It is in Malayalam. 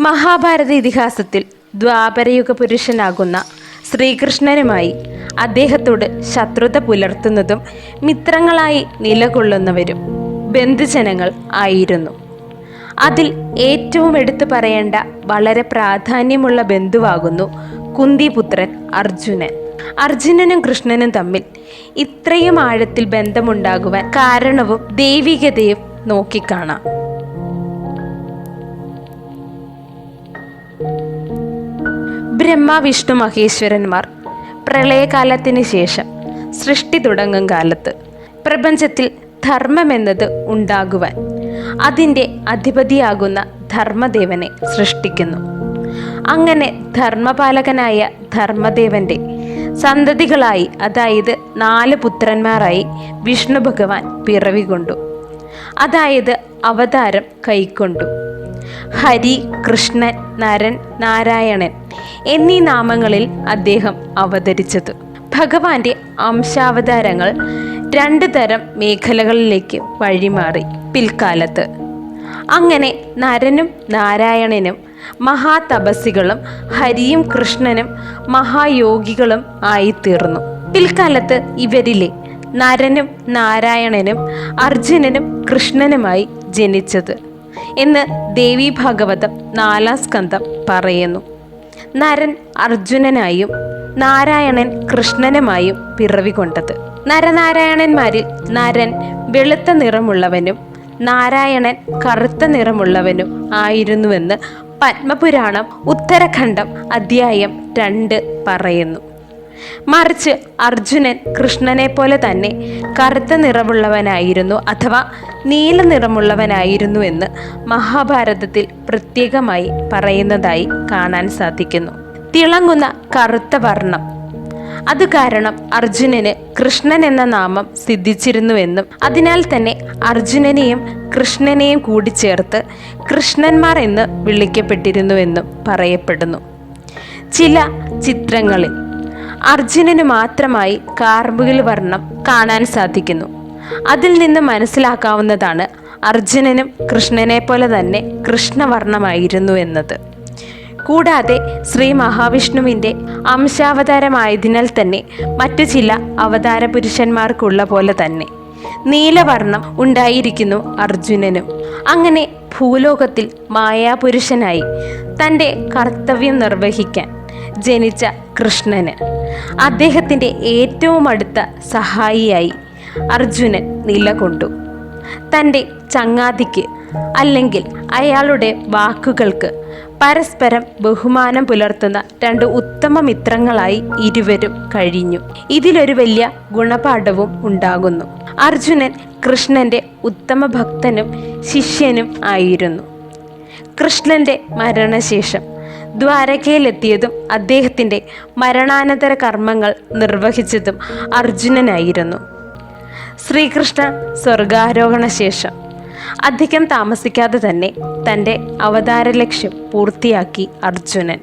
മഹാഭാരത ഇതിഹാസത്തിൽ ദ്വാപരയുഗ പുരുഷനാകുന്ന ശ്രീകൃഷ്ണനുമായി അദ്ദേഹത്തോട് ശത്രുത പുലർത്തുന്നതും മിത്രങ്ങളായി നിലകൊള്ളുന്നവരും ബന്ധുജനങ്ങൾ ആയിരുന്നു. അതിൽ ഏറ്റവും എടുത്തു പറയേണ്ട വളരെ പ്രാധാന്യമുള്ള ബന്ധുവാകുന്നു കുന്തിപുത്രൻ അർജുനൻ. അർജുനനും കൃഷ്ണനും തമ്മിൽ ഇത്രയും ആഴത്തിൽ ബന്ധമുണ്ടാകുവാൻ കാരണവും ദൈവികതയും നോക്കിക്കാണാം. ബ്രഹ്മ വിഷ്ണു മഹേശ്വരന്മാർ. പ്രളയകാലത്തിന് ശേഷം സൃഷ്ടി തുടങ്ങും കാലത്ത് പ്രപഞ്ചത്തിൽ ധർമ്മമെന്നത് ഉണ്ടാകുവാൻ അതിന്റെ അധിപതിയാകുന്ന ധർമ്മദേവനെ സൃഷ്ടിക്കുന്നു. അങ്ങനെ ധർമ്മപാലകനായ ധർമ്മദേവന്റെ സന്തതികളായി അതായത് നാല് പുത്രന്മാരായി വിഷ്ണു ഭഗവാൻ പിറവികൊണ്ടു അതായത് അവതാരം കൈക്കൊണ്ടു. ഹരി കൃഷ്ണൻ നരൻ നാരായണൻ എന്നീ നാമങ്ങളിൽ അദ്ദേഹം അവതരിച്ചത്. ഭഗവാന്റെ അംശാവതാരങ്ങൾ രണ്ട് തരം മേഖലകളിലേക്ക് വഴിമാറി പിൽക്കാലത്ത്. അങ്ങനെ നരനും നാരായണനും മഹാതപസികളും ഹരിയും കൃഷ്ണനും മഹായോഗികളും ആയിത്തീർന്നു. പിൽക്കാലത്ത് ഇവരിലെ നരനും നാരായണനും അർജുനനും കൃഷ്ണനുമായി ജനിച്ചത് എന്ന് ദേവി ഭാഗവതം നാലാം സ്കന്ധം പറയുന്നു. നരൻ അർജുനനായും നാരായണൻ കൃഷ്ണനുമായും പിറവി കൊണ്ടത്. നരനാരായണന്മാരിൽ നരൻ വെളുത്ത നിറമുള്ളവനും നാരായണൻ കറുത്ത നിറമുള്ളവനും ആയിരുന്നുവെന്ന് പത്മപുരാണം ഉത്തരഖണ്ഡം അധ്യായം രണ്ട് പറയുന്നു. മറിച്ച് അർജുനൻ കൃഷ്ണനെ പോലെ തന്നെ കറുത്ത നിറമുള്ളവനായിരുന്നു അഥവാ നീല നിറമുള്ളവനായിരുന്നു എന്ന് മഹാഭാരതത്തിൽ പ്രത്യേകമായി പറയുന്നതായി കാണാൻ സാധിക്കുന്നു. തിളങ്ങുന്ന കറുത്ത വർണം. അത് കാരണം അർജുനന് കൃഷ്ണൻ എന്ന നാമം സിദ്ധിച്ചിരുന്നുവെന്നും അതിനാൽ തന്നെ അർജുനനെയും കൃഷ്ണനെയും കൂടി ചേർത്ത് കൃഷ്ണന്മാർ എന്ന് വിളിക്കപ്പെട്ടിരുന്നുവെന്നും പറയപ്പെടുന്നു. ചില ചിത്രങ്ങളിൽ അർജുനന് മാത്രമായി കാർമുകിൽ വർണം കാണാൻ സാധിക്കുന്നു. അതിൽ നിന്ന് മനസ്സിലാക്കാവുന്നതാണ് അർജുനനും കൃഷ്ണനെ പോലെ തന്നെ കൃഷ്ണവർണമായിരുന്നു എന്നത്. കൂടാതെ ശ്രീ മഹാവിഷ്ണുവിന്റെ അംശാവതാരമായതിനാൽ തന്നെ മറ്റു ചില അവതാര പുരുഷന്മാർക്കുള്ള പോലെ തന്നെ നീലവർണം ഉണ്ടായിരിക്കുന്നു അർജുനനും. അങ്ങനെ ഭൂലോകത്തിൽ മായാപുരുഷനായി തന്റെ കർത്തവ്യം നിർവഹിക്കാൻ ജനിച്ച കൃഷ്ണന്. അദ്ദേഹത്തിന്റെ ഏറ്റവും അടുത്ത സഹായിയായി അർജുനൻ നിലകൊണ്ടു. തന്റെ ചങ്ങാതിക്ക് അല്ലെങ്കിൽ അയാളുടെ വാക്കുകൾക്ക് പരസ്പരം ബഹുമാനം പുലർത്തുന്ന രണ്ട് ഉത്തമ മിത്രങ്ങളായി ഇരുവരും കഴിഞ്ഞു. ഇതിലൊരു വലിയ ഗുണപാഠവും ഉണ്ടാകുന്നു. അർജുനൻ കൃഷ്ണന്റെ ഉത്തമ ഭക്തനും ശിഷ്യനും ആയിരുന്നു. കൃഷ്ണന്റെ മരണശേഷം ദ്വാരകയിലെത്തിയതും അദ്ദേഹത്തിന്റെ മരണാനന്തര കർമ്മങ്ങൾ നിർവഹിച്ചതും അർജുനനായിരുന്നു. ശ്രീകൃഷ്ണ സ്വർഗാരോഹണ ശേഷം അധികം താമസിക്കാതെ തന്നെ തന്റെ അവതാര ലക്ഷ്യം പൂർത്തിയാക്കി അർജുനൻ.